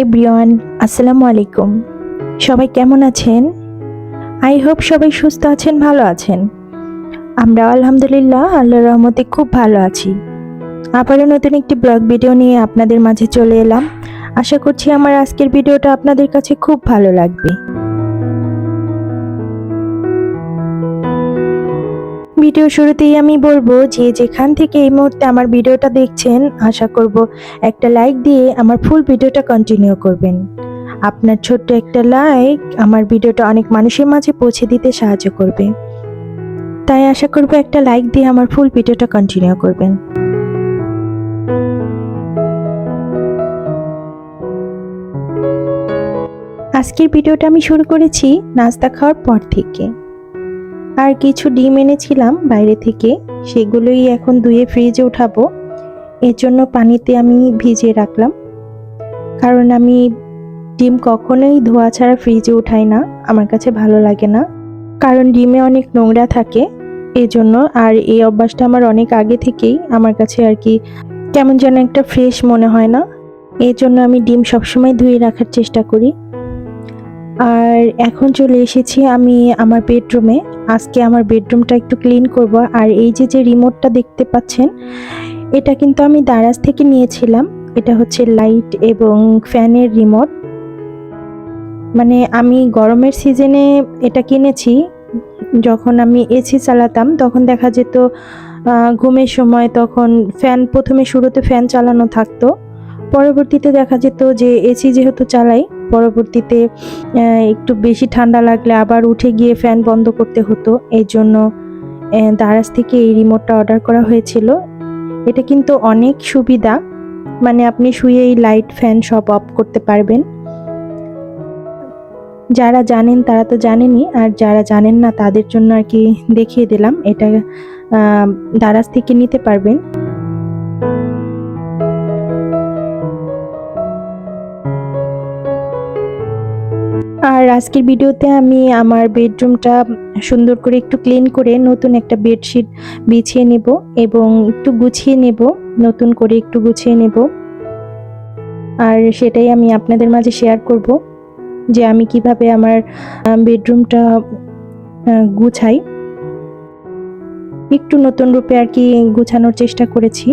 Everyone, আসসালামু আলাইকুম। সবাই কেমন আছেন? আই হোপ সবাই সুস্থ আছেন, ভালো আছেন। আমরা আলহামদুলিল্লাহ, আল্লাহ রহমতে খুব ভালো আছি। আবারও নতুন একটি ব্লগ ভিডিও নিয়ে আপনাদের মাঝে চলে এলাম। আশা করছি আমার আজকের ভিডিওটা আপনাদের কাছে খুব ভালো লাগবে। ভিডিও শুরুতেই আমি বলব যে যেখান থেকে এই মুহূর্তে আমার ভিডিওটা দেখছেন, আশা করব একটা লাইক দিয়ে আমার ফুল ভিডিওটা কন্টিনিউ করবেন। আপনার ছোট্ট একটা লাইক আমার ভিডিওটা অনেক মানুষের মাঝে পৌঁছে দিতে সাহায্য করবে। তাই আশা করব একটা লাইক দিয়ে আমার ফুল ভিডিওটা কন্টিনিউ করবেন। আজকের ভিডিওটা আমি শুরু করেছি নাস্তা খাওয়ার পর থেকে। আর কিছু ডিম এনেছিলাম বাইরে থেকে। সেগুলোই এখন ধুয়ে ফ্রিজে উঠাবো। এর জন্য পানিতে আমি ভিজিয়ে রাখলাম। কারণ আমি ডিম কখনোই ধোয়া ছাড়া ফ্রিজে উঠাই না। আমার কাছে ভালো লাগে না। কারণ ডিমে অনেক নোংরা থাকে। এই জন্য আর এই অভ্যাসটা আমার অনেক আগে থেকেই আমার কাছে আর কি কেমন যেন একটা ফ্রেশ মনে হয় না। এই জন্য আমি ডিম সবসময় ধুয়ে রাখার চেষ্টা করি। আর এখন চলে এসেছি আমি আমার বেডরুমে। আজকে আমার বেডরুমটা একটু ক্লিন করব। আর এই যে যে রিমোটটা দেখতে পাচ্ছেন, এটা কিন্তু আমি দারাজ থেকে নিয়েছিলাম। এটা হচ্ছে লাইট এবং ফ্যানের রিমোট। মানে আমি গরমের সিজনে এটা কিনেছি। যখন আমি এসি চালাতাম, তখন দেখা যেত ঘুমের সময় তখন ফ্যান, প্রথমে শুরুতে ফ্যান চালানো থাকতো। পরবর্তীতে দেখা যেত যে এসি যেহেতু চালাই, পরবর্তীতে একটু বেশি ঠান্ডা লাগলে আবার উঠে গিয়ে ফ্যান বন্ধ করতে হতো। এই জন্য দারাজ থেকে এই রিমোটটা অর্ডার করা হয়েছিল। এটা কিন্তু অনেক সুবিধা। মানে আপনি শুয়েই লাইট ফ্যান সব অফ করতে পারবেন। যারা জানেন তারা তো জানেনই আর যারা জানেন না তাদের জন্য আর কি দেখিয়ে দিলাম। এটা দারাজ থেকে নিতে পারবেন। আর আজকের ভিডিওতে আমি আমার বেডরুমটা সুন্দর করে একটু ক্লিন করে নতুন একটা বেডশিট বিছিয়ে নেব এবং একটু গুছিয়ে নেব, নতুন করে একটু গুছিয়ে নেব। আর সেটাই আমি আপনাদের মাঝে শেয়ার করব যে আমি কীভাবে আমার বেডরুমটা গুছাই। একটু নতুন রূপে আর কি গুছানোর চেষ্টা করেছি।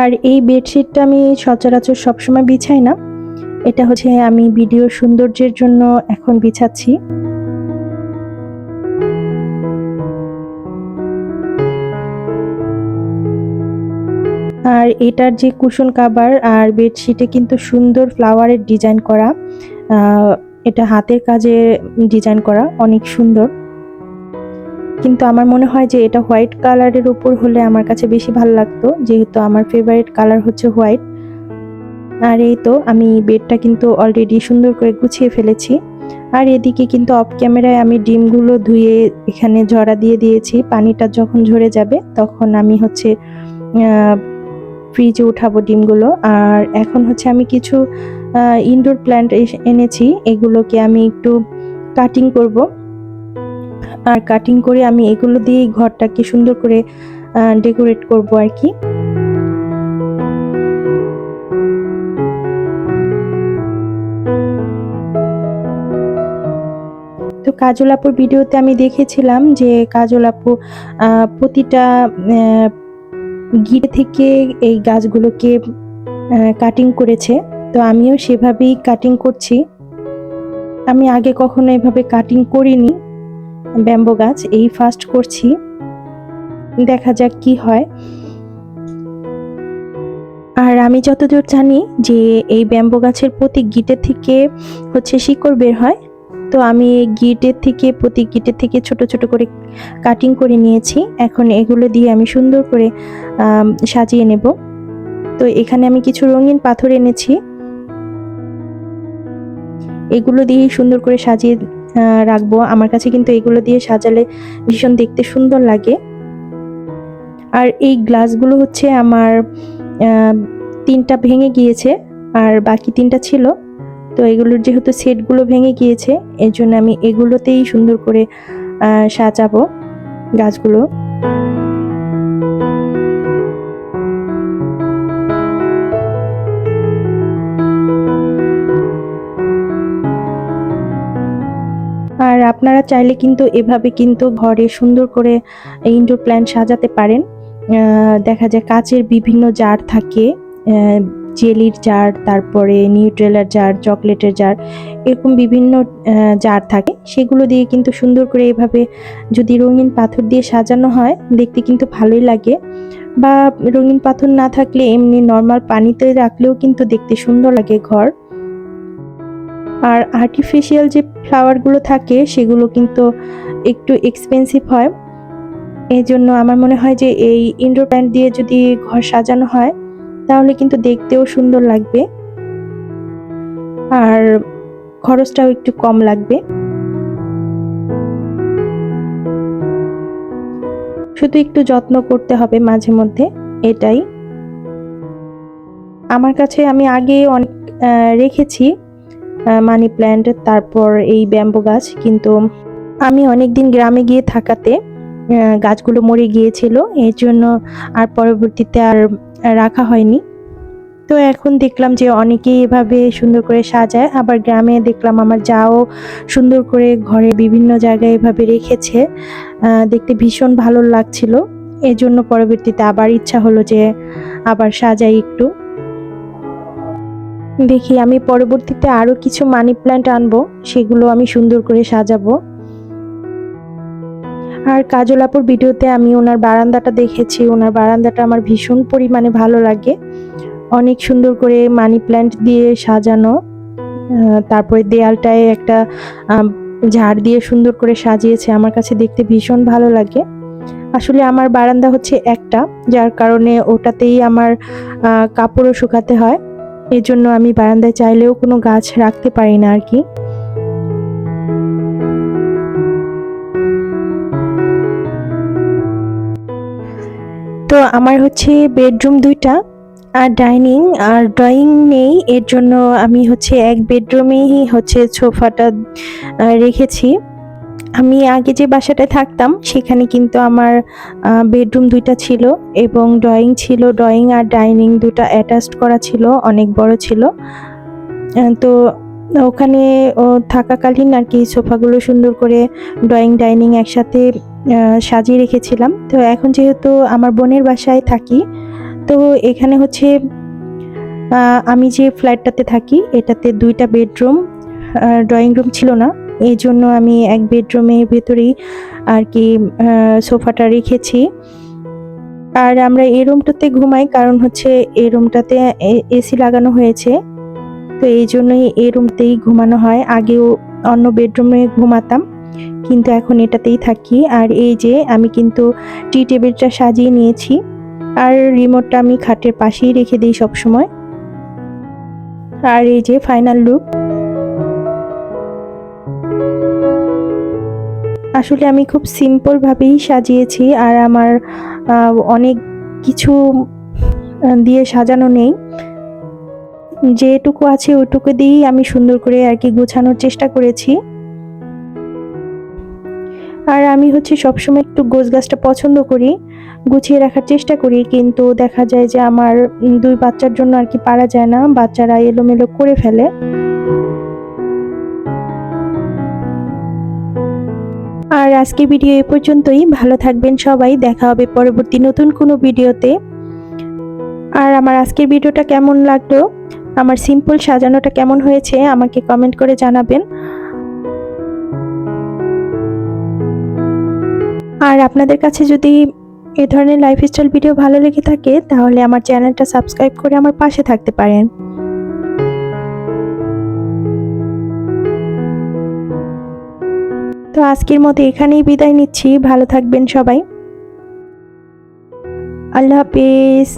আর এই বেডশিটটা আমি সচরাচর সবসময় বিছাই না। এটা হচ্ছে আমি ভিডিওর সৌন্দর্যের জন্য এখন বিছাচ্ছি। আর এটার যে কুশন কাভার আর বেডশিটে কিন্তু সুন্দর ফ্লাওয়ারের ডিজাইন করা এটা হাতের কাজে ডিজাইন করা, অনেক সুন্দর। কিন্তু আমার মনে হয় যে এটা হোয়াইট কালারের উপর হলে আমার কাছে বেশি ভালো লাগতো, যেহেতু আমার ফেভারিট কালার হচ্ছে হোয়াইট। আর এই তো আমি বেডটা কিন্তু অলরেডি সুন্দর করে গুছিয়ে ফেলেছি। আর এদিকে কিন্তু অফ ক্যামেরায় আমি ডিমগুলো ধুয়ে এখানে ঝরা দিয়ে দিয়েছি, পানিটা যখন ঝরে যাবে তখন আমি হচ্ছে ফ্রিজে উঠাবো ডিমগুলো। আর এখন হচ্ছে আমি কিছু ইনডোর প্ল্যান্ট এনেছি, এগুলোকে আমি একটু কাটিং করব। আর কাটিং করে আমি এগুলো দিয়েই ঘরটাকে সুন্দর করে ডেকোরেট করব আর কি। তো কাজল আপুর ভিডিওতে আমি দেখেছিলাম যে কাজল আপু প্রতিটা গিরে থেকে এই গাছগুলোকে কাটিং করেছে। তো আমিও সেভাবেই কাটিং করছি। আমি আগে কখনো এভাবে কাটিং করিনি। ব্যাম্বো গাছ, এই ফার্স্ট করছি। দেখা যাক কি হয়। আর আমি যতদূর জানি যে এই ব্যাম্বো গাছের প্রতি গিটের থেকে হচ্ছে শিকড় বের হয়, তো আমি এই গিটের থেকে, প্রতি গিটের থেকে ছোট ছোট করে কাটিং করে নিয়েছি। এখন এগুলো দিয়ে আমি সুন্দর করে সাজিয়ে নেব। তো এখানে আমি কিছু রঙিন পাথর এনেছি। এগুলো দিয়ে সুন্দর করে সাজিয়ে রাখব। আমার কাছে কিন্তু এগুলো দিয়ে সাজালে ভীষণ দেখতে সুন্দর লাগে। আর এই গ্লাসগুলো হচ্ছে আমার তিনটা ভেঙে গিয়েছে, আর বাকি তিনটা ছিল। তো এগুলোর যেহেতু সেটগুলো ভেঙে গিয়েছে, এর জন্য আমি এগুলোতেই সুন্দর করে সাজাবো গাছগুলো। আপনারা চাইলে কিন্তু এভাবে কিন্তু ঘরে সুন্দর করে ইনডোর প্ল্যান্ট সাজাতে পারেন। দেখা যায় কাচের বিভিন্ন জার থাকে জেলির জার তারপরে নিউট্রেলার জার চকলেটের জার এরকম বিভিন্ন জার থাকে। সেগুলো দিয়ে কিন্তু সুন্দর করে এভাবে যদি রঙিন পাথর দিয়ে সাজানো হয়, দেখতে কিন্তু ভালোই লাগে। বা রঙিন পাথর না থাকলে এমনি নর্মাল পানিতে রাখলেও কিন্তু দেখতে সুন্দর লাগে ঘর। আর আর্টিফিশিয়াল যে ফ্লাওয়ারগুলো থাকে, সেগুলো কিন্তু একটু এক্সপেন্সিভ হয়। এই জন্য আমার মনে হয় যে এই ইনডোর প্ল্যান্ট দিয়ে যদি ঘর সাজানো হয়, তাহলে কিন্তু দেখতেও সুন্দর লাগবে। আর খরচটাও একটু কম লাগবে। শুধু একটু যত্ন করতে হবে মাঝে মধ্যে, এটাই। আমার কাছে আমি আগে অনেক রেখেছি। মানি প্ল্যান্ট তারপর এই ব্যাম্বু গাছ। কিন্তু আমি অনেকদিন গ্রামে গিয়ে থাকাতে গাছগুলো মরে গিয়েছিল। এর জন্য আর পরবর্তীতে আর রাখা হয়নি। তো এখন দেখলাম যে অনেকেই এভাবে সুন্দর করে সাজায়। আবার গ্রামে দেখলাম আমার যাও সুন্দর করে ঘরে বিভিন্ন জায়গায় এভাবে রেখেছে। দেখতে ভীষণ ভালো লাগছিল। এই জন্য পরবর্তীতে আবার ইচ্ছা হলো যে আবার সাজাই একটু। দেখি আমি পরবর্তীতে আরও কিছু মানি প্ল্যান্ট আনব, সেগুলো আমি সুন্দর করে সাজাবো। আর কাজল আপুর ভিডিওতে আমি ওনার বারান্দাটা দেখেছি, ওনার বারান্দাটা আমার ভীষণ পরিমাণে ভালো লাগে। অনেক সুন্দর করে মানি প্ল্যান্ট দিয়ে সাজানো তারপরে দেয়ালটায় একটা ঝাড় দিয়ে সুন্দর করে সাজিয়েছে, আমার কাছে দেখতে ভীষণ ভালো লাগে। আসলে আমার বারান্দা হচ্ছে একটা, যার কারণে ওটাতেই আমার কাপড়ও শুকাতে হয়। এই জন্য আমি বারান্দায় চাইলেও কোনো গাছ রাখতে পারি না আর কি। তো আমার হচ্ছে বেডরুম দুইটা, আর ডাইনিং, আর ড্রয়িং নেই, এর জন্য আমি হচ্ছে এক বেডরুমেই হচ্ছে সোফাটা রেখেছি। আমি আগে যে বাসাটায় থাকতাম, সেখানে কিন্তু আমার বেডরুম দুইটা ছিল এবং ড্রয়িং ছিল ড্রয়িং আর ডাইনিং দুটো অ্যাটাচড করা ছিল, অনেক বড় ছিল। তো ওখানে থাকাকালীন আর কি সোফাগুলো সুন্দর করে ড্রয়িং ডাইনিং একসাথে সাজিয়ে রেখেছিলাম। তো এখন যেহেতু আমার বোনের বাসায় থাকি, তো এখানে হচ্ছে আমি যে ফ্ল্যাটটাতে থাকি, এটাতে দুইটা বেডরুম ড্রয়িং রুম ছিল না। এই জন্য আমি এক বেডরুমের ভেতরেই আর কি সোফাটা রেখেছি। আর আমরা এই রুমটাতে ঘুমাই, কারণ হচ্ছে এই রুমটাতে এসি লাগানো হয়েছে। তো এই জন্যই এই রুমতেই ঘুমানো হয়। আগেও অন্য বেডরুমে ঘুমাতাম, কিন্তু এখন এটাতেই থাকি। আর এই যে আমি কিন্তু টি টেবিলটা সাজিয়ে নিয়েছি, আর রিমোটটা আমি খাটের পাশেই রেখে দিই সবসময়। আর এই যে ফাইনাল লুক। আসলে আমি খুব সিম্পলভাবেই সাজিয়েছি আর আমার অনেক কিছু দিয়ে সাজানো নেই। যেটুকু আছে ওইটুকু দিয়েই আমি সুন্দর করে আর কি গোছানোর চেষ্টা করেছি। আর আমি হচ্ছে সবসময় একটু গোছ গাছটা পছন্দ করি, গুছিয়ে রাখার চেষ্টা করি, কিন্তু দেখা যায় যে আমার দুই বাচ্চার জন্য আর কি পারা যায় না। বাচ্চারা এলোমেলো করে ফেলে। আর আজকের ভিডিও এ পর্যন্তই। ভালো থাকবেন সবাই। দেখা হবে পরবর্তী নতুন কোনো ভিডিওতে। আর আমার আজকের ভিডিওটা কেমন লাগল? আমার সিম্পল সাজানোটা কেমন হয়েছে? আমাকে কমেন্ট করে জানাবেন। আর আপনাদের কাছে যদি এ ধরনের লাইফস্টাইল ভিডিও ভালো লেগে থাকে, তাহলে আমার চ্যানেলটা সাবস্ক্রাইব করে আমার পাশে থাকতে পারেন। আজকের মতো এখানেই বিদায় নিচ্ছি। ভালো থাকবেন সবাই। আল্লাহ হাফিজ।